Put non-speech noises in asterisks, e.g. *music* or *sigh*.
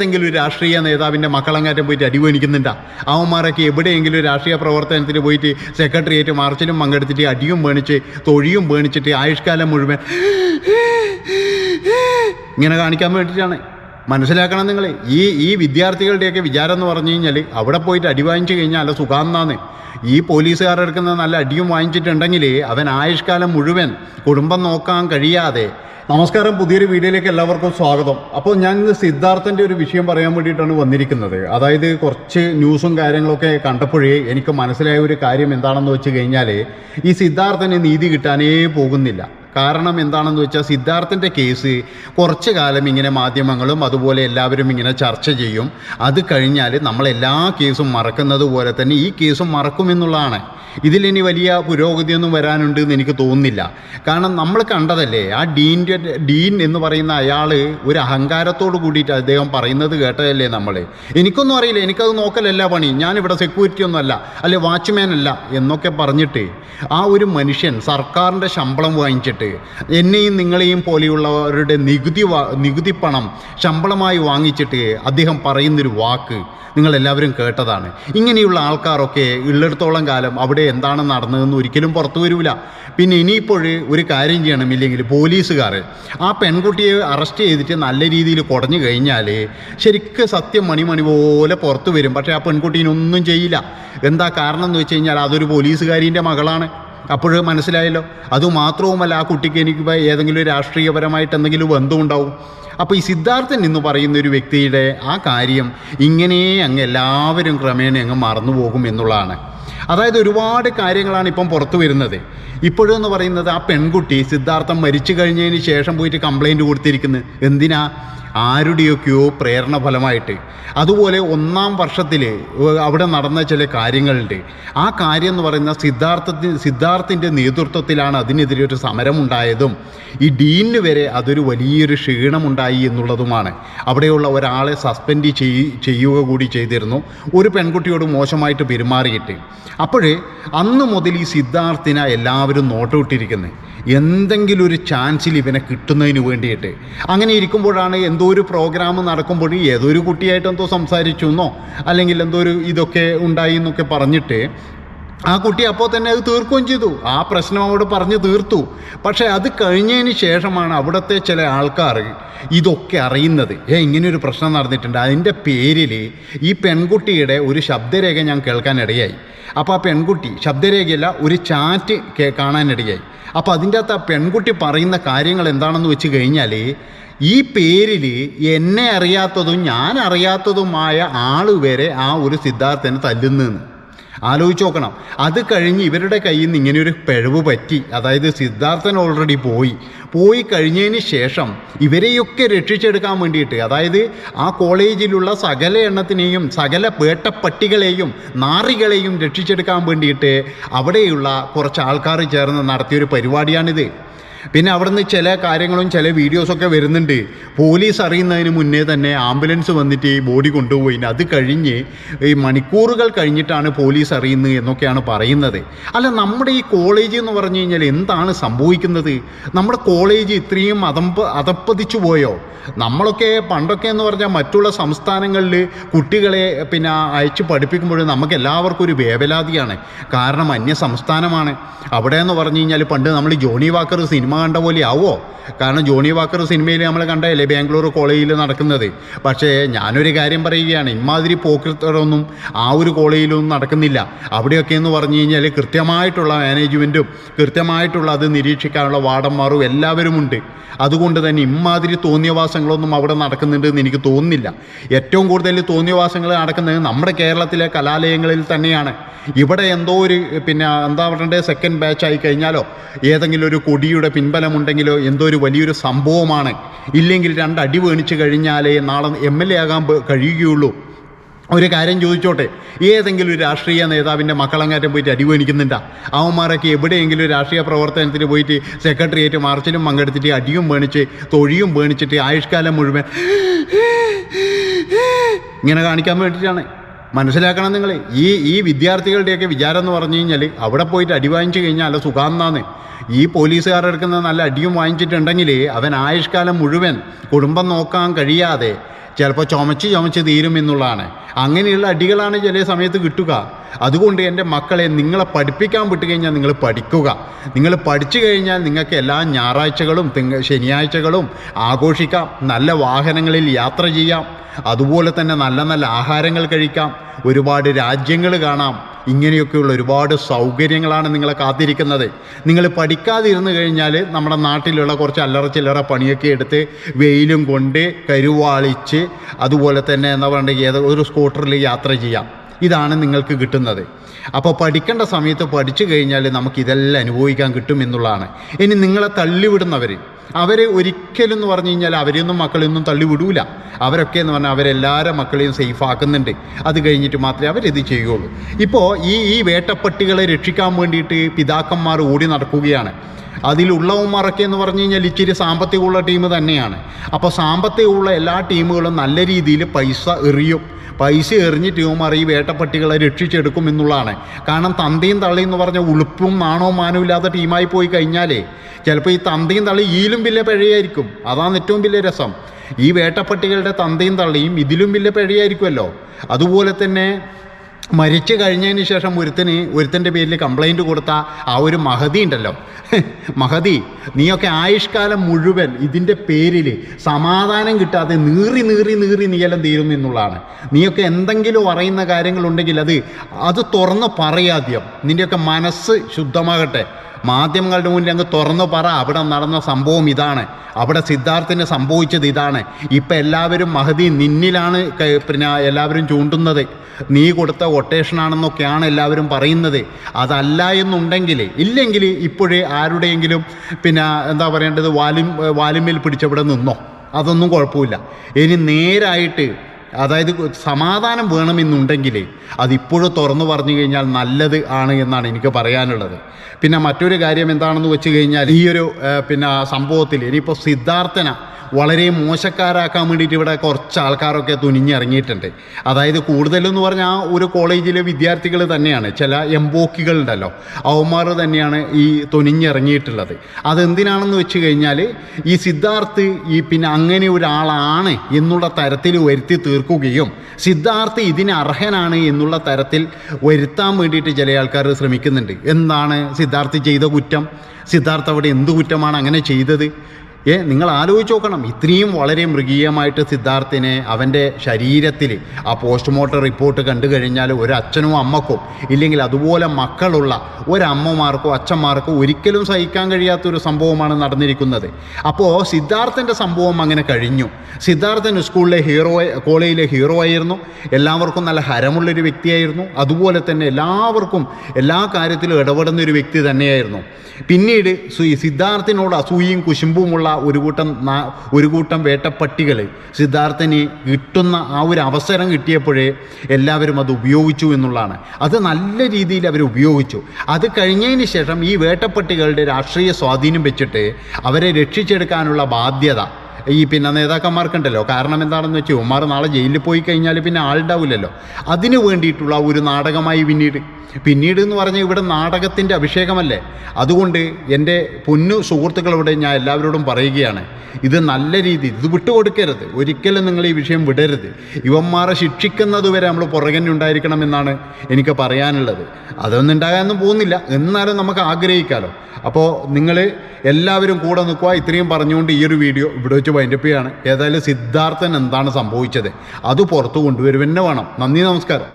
ഏതെങ്കിലും ഒരു രാഷ്ട്രീയ നേതാവിന്റെ മക്കളങ്ങാറ്റം പോയിട്ട് അടിവേണിക്കുന്നുണ്ടാ അവന്മാരൊക്കെ എവിടെയെങ്കിലും ഒരു രാഷ്ട്രീയ പ്രവർത്തനത്തിന് പോയിട്ട് സെക്രട്ടേറിയറ്റ് മാർച്ചിലും പങ്കെടുത്തിട്ട് അടിയും വേണിച്ച് തൊഴിയും വേണിച്ചിട്ട് ആയുഷ്കാലം മുഴുവൻ ഇങ്ങനെ കാണിക്കാൻ വേണ്ടിയിട്ടാണ്. മനസ്സിലാക്കണം നിങ്ങൾ ഈ ഈ വിദ്യാർത്ഥികളുടെയൊക്കെ വിചാരം എന്ന് പറഞ്ഞു കഴിഞ്ഞാൽ അവിടെ പോയിട്ട് അടി വാങ്ങിച്ചു കഴിഞ്ഞാൽ നല്ല സുഖാന്നാന്ന്. ഈ പോലീസുകാരെടുക്കുന്ന നല്ല അടിയും വാങ്ങിച്ചിട്ടുണ്ടെങ്കിൽ അവൻ ആയുഷ്കാലം മുഴുവൻ കുടുംബം നോക്കാൻ കഴിയാതെ. നമസ്കാരം പുതിയൊരു വീഡിയോയിലേക്ക് എല്ലാവർക്കും സ്വാഗതം. അപ്പോൾ ഞാൻ ഇന്ന് സിദ്ധാർത്ഥന്റെ ഒരു വിഷയം പറയാൻ വേണ്ടിയിട്ടാണ് വന്നിരിക്കുന്നത്. അതായത് കുറച്ച് ന്യൂസും കാര്യങ്ങളൊക്കെ കണ്ടപ്പോഴേ എനിക്ക് മനസ്സിലായ ഒരു കാര്യം എന്താണെന്ന് വെച്ച് കഴിഞ്ഞാൽ ഈ സിദ്ധാർത്ഥന് നീതി കിട്ടാനേ പോകുന്നില്ല. കാരണം എന്താണെന്ന് വെച്ചാൽ സിദ്ധാർത്ഥന്റെ കേസ് കുറച്ച് കാലം ഇങ്ങനെ മാധ്യമങ്ങളും അതുപോലെ എല്ലാവരും ഇങ്ങനെ ചർച്ച ചെയ്യും. അത് കഴിഞ്ഞാൽ നമ്മൾ എല്ലാ കേസും മറക്കുന്നത് പോലെ തന്നെ ഈ കേസും മറക്കുമെന്നുള്ളതാണ്. ഇതിലിനി വലിയ പുരോഗതിയൊന്നും വരാനുണ്ട് എന്ന് എനിക്ക് തോന്നുന്നില്ല. കാരണം നമ്മൾ കണ്ടതല്ലേ ആ ഡീന്റെ ഡീൻ എന്ന് പറയുന്ന അയാൾ ഒരു അഹങ്കാരത്തോട് കൂടിയിട്ട് അദ്ദേഹം പറയുന്നത് കേട്ടതല്ലേ നമ്മൾ എനിക്കൊന്നും അറിയില്ല എനിക്കത് നോക്കലല്ല പണി. ഞാനിവിടെ സെക്യൂരിറ്റി ഒന്നുമല്ല അല്ലെ വാച്ച്മാൻ അല്ല എന്നൊക്കെ പറഞ്ഞിട്ട് ആ ഒരു മനുഷ്യൻ സർക്കാരിന്റെ ശമ്പളം വാങ്ങിച്ചിട്ട് എന്നെയും നിങ്ങളെയും പോലെയുള്ളവരുടെ നികുതി നികുതി പണം ശമ്പളമായി വാങ്ങിച്ചിട്ട് അദ്ദേഹം പറയുന്നൊരു വാക്ക് നിങ്ങളെല്ലാവരും കേട്ടതാണ്. ഇങ്ങനെയുള്ള ആൾക്കാരൊക്കെ ഉള്ളിടത്തോളം കാലം അവിടെ എന്താണ് നടന്നതെന്ന് ഒരിക്കലും പുറത്തു വരില്ല പിന്നെ ഇനിയിപ്പോൾ ഒരു കാര്യം ചെയ്യണം ഇല്ലെങ്കിൽ പോലീസുകാർ ആ പെൺകുട്ടിയെ അറസ്റ്റ് ചെയ്തിട്ട് നല്ല രീതിയിൽ കുടഞ്ഞു കഴിഞ്ഞാൽ ശരിക്കും സത്യം മണിമണി പോലെ പുറത്തു വരും. പക്ഷേ ആ പെൺകുട്ടീനൊന്നും ചെയ്യില്ല. എന്താ കാരണം എന്ന് വെച്ച് കഴിഞ്ഞാൽ അതൊരു പോലീസുകാരീന്റെ മകളാണ്. അപ്പോൾ മനസ്സിലായല്ലോ. അതുമാത്രവുമല്ല ആ കുട്ടിക്ക് എനിക്ക് ഏതെങ്കിലും രാഷ്ട്രീയപരമായിട്ട് എന്തെങ്കിലും ബന്ധമുണ്ടാവും. അപ്പോൾ ഈ സിദ്ധാർത്ഥൻ എന്ന് പറയുന്ന ഒരു വ്യക്തിയുടെ ആ കാര്യം ഇങ്ങനെ അങ്ങ് എല്ലാവരും ക്രമേണ അങ്ങ് മറന്നു പോകും എന്നുള്ളതാണ്. അതായത് ഒരുപാട് കാര്യങ്ങളാണ് ഇപ്പം പുറത്തു വരുന്നത്. ഇപ്പോഴെന്ന് പറയുന്നത് ആ പെൺകുട്ടി സിദ്ധാർത്ഥം മരിച്ചു കഴിഞ്ഞതിന് ശേഷം പോയിട്ട് കംപ്ലൈന്റ് കൊടുത്തിരിക്കുന്നത് എന്തിനാ? ആരുടെയൊക്കെയോ പ്രേരണ ഫലമായിട്ട് അതുപോലെ ഒന്നാം വർഷത്തിൽ അവിടെ നടന്ന ചില കാര്യങ്ങളുണ്ട് ആ കാര്യം എന്ന് പറയുന്ന സിദ്ധാർത്ഥത്തിന് സിദ്ധാർത്ഥിന്റെ നേതൃത്വത്തിലാണ് അതിനെതിരെ ഒരു സമരമുണ്ടായതും ഈ ഡീനിന് വരെ അതൊരു വലിയൊരു ക്ഷീണമുണ്ടായി എന്നുള്ളതുമാണ്. അവിടെയുള്ള ഒരാളെ സസ്പെൻഡ് ചെയ് ചെയ്യുക കൂടി ചെയ്തിരുന്നു. ഒരു പെൺകുട്ടിയോട് മോശമായിട്ട് പെരുമാറിയിട്ട്. അപ്പോഴേ അന്ന് മുതൽ ഈ സിദ്ധാർത്ഥിനെ എല്ലാവരും നോട്ടമിട്ടിരിക്കുന്നത് എന്തെങ്കിലും ഒരു ചാൻസിൽ ഇവനെ കിട്ടുന്നതിന് വേണ്ടിയിട്ട്. അങ്ങനെ ഇരിക്കുമ്പോഴാണ് എന്തോ ഒരു പ്രോഗ്രാം നടക്കുമ്പോൾ ഏതോ ഒരു കുട്ടിയായിട്ട് എന്തോ സംസാരിച്ചു എന്നോ അല്ലെങ്കിൽ എന്തോ ഒരു ഇതൊക്കെ ഉണ്ടായി എന്നൊക്കെ പറഞ്ഞിട്ട് ആ കുട്ടി അപ്പോൾ തന്നെ അത് തീർക്കുകയും ചെയ്തു. ആ പ്രശ്നം അവിടെ പറഞ്ഞ് തീർത്തു. പക്ഷേ അത് കഴിഞ്ഞതിന് ശേഷമാണ് അവിടുത്തെ ചില ആൾക്കാർ ഇതൊക്കെ അറിയുന്നത്. ഏ ഇങ്ങനെയൊരു പ്രശ്നം നടന്നിട്ടുണ്ട്. അതിന്റെ പേരിൽ ഈ പെൺകുട്ടിയുടെ ഒരു ശബ്ദരേഖ ഞാൻ കേൾക്കാനിടയായി അപ്പോൾ ആ പെൺകുട്ടി ശബ്ദരേഖയല്ല ഒരു ചാറ്റ് കാണാനിടയായി അപ്പോൾ അതിന്റെ അകത്ത് ആ പെൺകുട്ടി പറയുന്ന കാര്യങ്ങൾ എന്താണെന്ന് വെച്ച് കഴിഞ്ഞാൽ ഈ പേരിൽ എന്നെ അറിയാത്തതും ഞാൻ അറിയാത്തതുമായ ആൾ വരെ ആ ഒരു സിദ്ധാർത്ഥനെ തല്ലുന്നെന്ന് ആലോചിച്ച് നോക്കണം. അത് കഴിഞ്ഞ് ഇവരുടെ കയ്യിൽ നിന്ന് ഒരു പിഴവ് പറ്റി. അതായത് സിദ്ധാർത്ഥൻ ഓൾറെഡി പോയി. പോയി കഴിഞ്ഞതിന് ശേഷം ഇവരെയൊക്കെ രക്ഷിച്ചെടുക്കാൻ വേണ്ടിയിട്ട് അതായത് ആ കോളേജിലുള്ള സകല എണ്ണത്തിനെയും സകല പേട്ടപ്പട്ടികളെയും നാറികളെയും രക്ഷിച്ചെടുക്കാൻ വേണ്ടിയിട്ട് അവിടെയുള്ള കുറച്ച് ആൾക്കാർ ചേർന്ന് നടത്തിയൊരു പരിപാടിയാണിത്. പിന്നെ അവിടുന്ന് ചില കാര്യങ്ങളും ചില വീഡിയോസൊക്കെ വരുന്നുണ്ട്. പോലീസ് അറിയുന്നതിന് മുന്നേ തന്നെ ആംബുലൻസ് വന്നിട്ട് ഈ ബോഡി കൊണ്ടുപോയി. അത് കഴിഞ്ഞ് ഈ മണിക്കൂറുകൾ കഴിഞ്ഞിട്ടാണ് പോലീസ് അറിയുന്നത് എന്നൊക്കെയാണ് പറയുന്നത്. അല്ല നമ്മുടെ ഈ കോളേജ് എന്ന് പറഞ്ഞു കഴിഞ്ഞാൽ എന്താണ് സംഭവിക്കുന്നത്? നമ്മുടെ കോളേജ് ഇത്രയും അതമ്പ അതപ്പതിച്ചു പോയോ? നമ്മളൊക്കെ പണ്ടൊക്കെ എന്ന് പറഞ്ഞാൽ മറ്റുള്ള സംസ്ഥാനങ്ങളിൽ കുട്ടികളെ പിന്നെ അയച്ചു പഠിപ്പിക്കുമ്പോൾ നമുക്ക് എല്ലാവർക്കും ഒരു വേവലാതിയാണ്. കാരണം അന്യ സംസ്ഥാനമാണ്. അവിടെ എന്ന് പറഞ്ഞു കഴിഞ്ഞാൽ പണ്ട് നമ്മൾ ജോണി വാക്കർ സിനിമ കണ്ട പോലെ ആവോ? കാരണം ജോണി വാക്കർ സിനിമയിൽ നമ്മൾ കണ്ടതല്ലേ ബാംഗ്ലൂർ കോളേജിൽ നടക്കുന്നത്. പക്ഷേ ഞാനൊരു കാര്യം പറയുകയാണ് ഇമാതിരി പോക്കറ്ററൊന്നും ആ ഒരു കോളേജിലൊന്നും നടക്കുന്നില്ല. അവിടെയൊക്കെ എന്ന് പറഞ്ഞു കഴിഞ്ഞാൽ കൃത്യമായിട്ടുള്ള മാനേജ്മെന്റും കൃത്യമായിട്ടുള്ള അത് നിരീക്ഷിക്കാനുള്ള വാർഡന്മാരും എല്ലാവരുമുണ്ട് അതുകൊണ്ട് തന്നെ ഇമാതിരി തോന്നിയവാസങ്ങളൊന്നും അവിടെ നടക്കുന്നുണ്ട് എന്ന് എനിക്ക് തോന്നുന്നില്ല. ഏറ്റവും കൂടുതൽ തോന്നിയവാസങ്ങൾ നടക്കുന്നത് നമ്മുടെ കേരളത്തിലെ കലാലയങ്ങളിൽ തന്നെയാണ്. ഇവിടെ എന്തോ ഒരു പിന്നെ എന്താ പറയണ്ടേ സെക്കൻഡ് ബാച്ച് ആയി കഴിഞ്ഞാലോ ഏതെങ്കിലും ഒരു കൊടിയുടെ പിൻബലമുണ്ടെങ്കിലോ എന്തോ ഒരു വലിയൊരു സംഭവമാണ്. ഇല്ലെങ്കിൽ രണ്ടടി വേണിച്ച് കഴിഞ്ഞാലേ നാളെ എം എൽ എ ആകാൻ കഴിയുകയുള്ളൂ. ഒരു കാര്യം ചോദിച്ചോട്ടെ ഏതെങ്കിലും ഒരു രാഷ്ട്രീയ നേതാവിന്റെ മക്കളങ്ങാറ്റം പോയിട്ട് അടിവേണിക്കുന്നുണ്ട അവന്മാരൊക്കെ എവിടെയെങ്കിലും ഒരു രാഷ്ട്രീയ പ്രവർത്തനത്തിന് പോയിട്ട് സെക്രട്ടേറിയറ്റ് മാർച്ചിലും പങ്കെടുത്തിട്ട് അടിയും വേണിച്ച് തൊഴിയും വേണിച്ചിട്ട് ആയുഷ്കാലം മുഴുവൻ ഇങ്ങനെ കാണിക്കാൻ വേണ്ടിയിട്ടാണ് മനസ്സിലാക്കണം നിങ്ങൾ ഈ ഈ വിദ്യാർത്ഥികളുടെയൊക്കെ വിചാരം എന്ന് പറഞ്ഞു കഴിഞ്ഞാൽ അവിടെ പോയിട്ട് അടി വാങ്ങിച്ചു കഴിഞ്ഞാൽ അല്ല സുഖാന്നാന്ന്. ഈ പോലീസുകാരെടുക്കുന്ന നല്ല അടിയും വാങ്ങിച്ചിട്ടുണ്ടെങ്കിൽ അവൻ ആയുഷ്കാലം മുഴുവൻ കുടുംബം നോക്കാൻ കഴിയാതെ ചിലപ്പോൾ ചുമച്ച് ചുമച്ച് തീരും എന്നുള്ളതാണ്. അങ്ങനെയുള്ള അടികളാണ് ചില സമയത്ത് കിട്ടുക. അതുകൊണ്ട് എന്റെ മക്കളെ നിങ്ങളെ പഠിപ്പിക്കാൻ വിട്ട് കഴിഞ്ഞാൽ നിങ്ങൾ പഠിക്കുക. നിങ്ങൾ പഠിച്ചു കഴിഞ്ഞാൽ നിങ്ങൾക്ക് എല്ലാ ഞായറാഴ്ചകളും തിങ്ക ശനിയാഴ്ചകളും ആഘോഷിക്കാം. നല്ല വാഹനങ്ങളിൽ യാത്ര ചെയ്യാം. അതുപോലെ തന്നെ നല്ല നല്ല ആഹാരങ്ങൾ കഴിക്കാം. ഒരുപാട് രാജ്യങ്ങൾ കാണാം. ഇങ്ങനെയൊക്കെയുള്ള ഒരുപാട് സൗകര്യങ്ങളാണ് നിങ്ങളെ കാത്തിരിക്കുന്നത്. നിങ്ങൾ പഠിക്കാതിരുന്നു കഴിഞ്ഞാൽ നമ്മുടെ നാട്ടിലുള്ള കുറച്ച് അല്ലറ ചില്ലറ പണിയൊക്കെ എടുത്ത് വെയിലും കൊണ്ട് കരുവാളിച്ച് അതുപോലെ തന്നെ എന്താ പറയുക ഏതോ ഒരു സ്കൂട്ടറിൽ യാത്ര ചെയ്യാം. ഇതാണ് നിങ്ങൾക്ക് കിട്ടുന്നത്. അപ്പോൾ പഠിക്കേണ്ട സമയത്ത് പഠിച്ചു കഴിഞ്ഞാൽ നമുക്കിതെല്ലാം അനുഭവിക്കാൻ കിട്ടും എന്നുള്ളതാണ്. ഇനി നിങ്ങളെ തള്ളിവിടുന്നവർ അവർ ഒരിക്കലും എന്ന് പറഞ്ഞു കഴിഞ്ഞാൽ അവരെയൊന്നും മക്കളെയൊന്നും തള്ളിവിടൂല. അവരൊക്കെ എന്ന് പറഞ്ഞാൽ അവരെല്ലാവരും മക്കളെയും സേഫ് ആക്കുന്നുണ്ട്. അത് കഴിഞ്ഞിട്ട് മാത്രമേ അവരിത് ചെയ്യുകയുള്ളൂ. ഇപ്പോൾ ഈ ഈ വേട്ടപ്പട്ടികളെ രക്ഷിക്കാൻ വേണ്ടിയിട്ട് പിതാക്കന്മാർ ഓടി നടക്കുകയാണ്. അതിലുള്ളവന്മാരൊക്കെ എന്ന് പറഞ്ഞു കഴിഞ്ഞാൽ ഇച്ചിരി സാമ്പത്തികമുള്ള ടീം തന്നെയാണ്. അപ്പോൾ സാമ്പത്തികമുള്ള എല്ലാ ടീമുകളും നല്ല രീതിയിൽ പൈസ എറിയും. പൈസ എറിഞ്ഞിട്ട് ഇവന്മാർ ഈ വേട്ടപ്പട്ടികളെ രക്ഷിച്ചെടുക്കും എന്നുള്ളതാണ്. കാരണം തന്തയും തള്ളിയും എന്ന് പറഞ്ഞ ഉളുപ്പും നാണവും മാനവും ഇല്ലാത്ത ടീമായി പോയി കഴിഞ്ഞാലേ ചിലപ്പോൾ ഈ തന്തയും തള്ളി ഈലും വലിയ പഴയായിരിക്കും. അതാണ് ഏറ്റവും വലിയ രസം. ഈ വേട്ടപ്പട്ടികളുടെ തന്തയും തള്ളിയും ഇതിലും വലിയ പഴയായിരിക്കുമല്ലോ. അതുപോലെ തന്നെ മരിച്ചു കഴിഞ്ഞതിന് ശേഷം ഒരുത്തന് ഒരുത്തന്റെ പേരിൽ കംപ്ലൈന്റ് കൊടുത്ത ആ ഒരു മഹതി ഉണ്ടല്ലോ. *laughs* മഹതി നീയൊക്കെ ആയുഷ്കാലം മുഴുവൻ ഇതിന്റെ പേരിൽ സമാധാനം കിട്ടാതെ നീറി നീറി നീറി നീയെല്ലാം തീരും എന്നുള്ളതാണ്. നീയൊക്കെ എന്തെങ്കിലും അറിയുന്ന കാര്യങ്ങളുണ്ടെങ്കിൽ അത് അത് തുറന്ന് പറയാദ്യം. നിന്റെയൊക്കെ മനസ്സ് ശുദ്ധമാകട്ടെ. മാധ്യമങ്ങളുടെ മുന്നിൽ അങ്ങ് തുറന്നു പറ അവിടെ നടന്ന സംഭവം ഇതാണ്. അവിടെ സിദ്ധാർത്ഥിന് സംഭവിച്ചത് ഇതാണ്. ഇപ്പം എല്ലാവരും മഹതി നിന്നിലാണ് പിന്നെ എല്ലാവരും ചൂണ്ടുന്നത്. നീ കൊടുത്ത കൊട്ടേഷനാണെന്നൊക്കെയാണ് എല്ലാവരും പറയുന്നത്. അതല്ല എന്നുണ്ടെങ്കിൽ ഇല്ലെങ്കിൽ ഇപ്പോഴേ ആരുടെയെങ്കിലും പിന്നെ എന്താ പറയേണ്ടത് വാലും വാലുമേൽ പിടിച്ചവിടെ നിന്നോ? അതൊന്നും കുഴപ്പമില്ല. ഇനി നേരായിട്ട് അതായത് സമാധാനം വേണമെന്നുണ്ടെങ്കിൽ അതിപ്പോഴും തുറന്നു പറഞ്ഞു കഴിഞ്ഞാൽ നല്ലത് ആണ് എന്നാണ് എനിക്ക് പറയാനുള്ളത്. പിന്നെ മറ്റൊരു കാര്യം എന്താണെന്ന് വെച്ച് കഴിഞ്ഞാൽ ഈ ഒരു പിന്നെ സംഭവത്തിൽ ഇനിയിപ്പോൾ സിദ്ധാർത്ഥന വളരെ മോശക്കാരാക്കാൻ വേണ്ടിയിട്ട് ഇവിടെ കുറച്ച് ആൾക്കാരൊക്കെ തുനിഞ്ഞിറങ്ങിയിട്ടുണ്ട്. അതായത് കൂടുതലെന്ന് പറഞ്ഞാൽ ഒരു കോളേജിലെ വിദ്യാർത്ഥികൾ തന്നെയാണ്. ചില എംബോക്കികൾ ഉണ്ടല്ലോ അവന്മാർ തന്നെയാണ് ഈ തുനിഞ്ഞിറങ്ങിയിട്ടുള്ളത്. അതെന്തിനാണെന്ന് വെച്ച് കഴിഞ്ഞാൽ ഈ സിദ്ധാർത്ഥ് ഈ പിന്നെ അങ്ങനെ ഒരാളാണ് എന്നുള്ള തരത്തിൽ വരുത്തി തീർക്കുകയും സിദ്ധാർത്ഥ് ഇതിന് അർഹനാണ് എന്നുള്ള തരത്തിൽ വരുത്താൻ വേണ്ടിയിട്ട് ചില ആൾക്കാർ ശ്രമിക്കുന്നുണ്ട്. എന്താണ് സിദ്ധാർത്ഥ് ചെയ്ത കുറ്റം? സിദ്ധാർത്ഥ് അവിടെ എന്ത് കുറ്റമാണ് അങ്ങനെ ചെയ്തത്? ഏ നിങ്ങൾ ആലോചിച്ച് നോക്കണം. ഇത്രയും വളരെ മൃഗീയമായിട്ട് സിദ്ധാർത്ഥിനെ അവന്റെ ശരീരത്തിൽ ആ പോസ്റ്റ്മോർട്ടം റിപ്പോർട്ട് കണ്ടു കഴിഞ്ഞാൽ ഒരു അച്ഛനും അമ്മക്കും ഇല്ലെങ്കിൽ അതുപോലെ മക്കളുള്ള ഒരമ്മമാർക്കോ അച്ഛന്മാർക്കോ ഒരിക്കലും സഹിക്കാൻ കഴിയാത്തൊരു സംഭവമാണ് നടന്നിരിക്കുന്നത്. അപ്പോൾ സിദ്ധാർത്ഥന്റെ സംഭവം അങ്ങനെ കഴിഞ്ഞു. സിദ്ധാർത്ഥൻ സ്കൂളിലെ ഹീറോ കോളേജിലെ ഹീറോ ആയിരുന്നു. എല്ലാവർക്കും നല്ല ഹരമുള്ളൊരു വ്യക്തിയായിരുന്നു. അതുപോലെ തന്നെ എല്ലാവർക്കും എല്ലാ കാര്യത്തിലും ഇടപെടുന്ന ഒരു വ്യക്തി തന്നെയായിരുന്നു. പിന്നീട് സിദ്ധാർത്ഥിനോട് അസൂയയും കുശുമ്പുമുള്ള ഒരു കൂട്ടം ഒരു കൂട്ടം വേട്ടപ്പട്ടികൾ സിദ്ധാർത്ഥന് കിട്ടുന്ന ആ ഒരു അവസരം കിട്ടിയപ്പോഴേ എല്ലാവരും അത് ഉപയോഗിച്ചു എന്നുള്ളതാണ്. അത് നല്ല രീതിയിൽ അവർ ഉപയോഗിച്ചു. അത് കഴിഞ്ഞതിന് ശേഷം ഈ വേട്ടപ്പട്ടികളുടെ രാഷ്ട്രീയ സ്വാധീനം വെച്ചിട്ട് അവരെ രക്ഷിച്ചെടുക്കാനുള്ള ബാധ്യത ഈ പിന്നെ നേതാക്കന്മാർക്കുണ്ടല്ലോ. കാരണം എന്താണെന്ന് വെച്ചാൽ ഉമാർ നാളെ ജയിലിൽ പോയി കഴിഞ്ഞാൽ പിന്നെ ആളുണ്ടാവില്ലല്ലോ. അതിന് വേണ്ടിയിട്ടുള്ള ഒരു നാടകമായി പിന്നീട്. പിന്നീട് എന്ന് പറഞ്ഞാൽ ഇവിടെ നാടകത്തിന്റെ അഭിഷേകമല്ലേ? അതുകൊണ്ട് എന്റെ പൊന്നു സുഹൃത്തുക്കളോട് ഞാൻ എല്ലാവരോടും പറയുകയാണ് ഇത് നല്ല രീതി ഇത് വിട്ടുകൊടുക്കരുത്. ഒരിക്കലും നിങ്ങൾ ഈ വിഷയം വിടരുത്. ഇവന്മാരെ ശിക്ഷിക്കുന്നത് വരെ നമ്മൾ പുറകെ എന്നാണ് എനിക്ക് പറയാനുള്ളത്. അതൊന്നും ഉണ്ടാകാനൊന്നും പോകുന്നില്ല. എന്നാലും നമുക്ക് ആഗ്രഹിക്കാമല്ലോ അപ്പോൾ നിങ്ങൾ എല്ലാവരും കൂടെ നിൽക്കുക. ഇത്രയും പറഞ്ഞുകൊണ്ട് ഈ ഒരു വീഡിയോ ഇവിടെ വെച്ച് വൈൻഡപ്പ് ചെയ്യാണ്. ഏതായാലും സിദ്ധാർത്ഥൻ എന്താണ് സംഭവിച്ചത്? അത് പുറത്തു കൊണ്ടുവരുവന്നെ വേണം. നന്ദി നമസ്കാരം.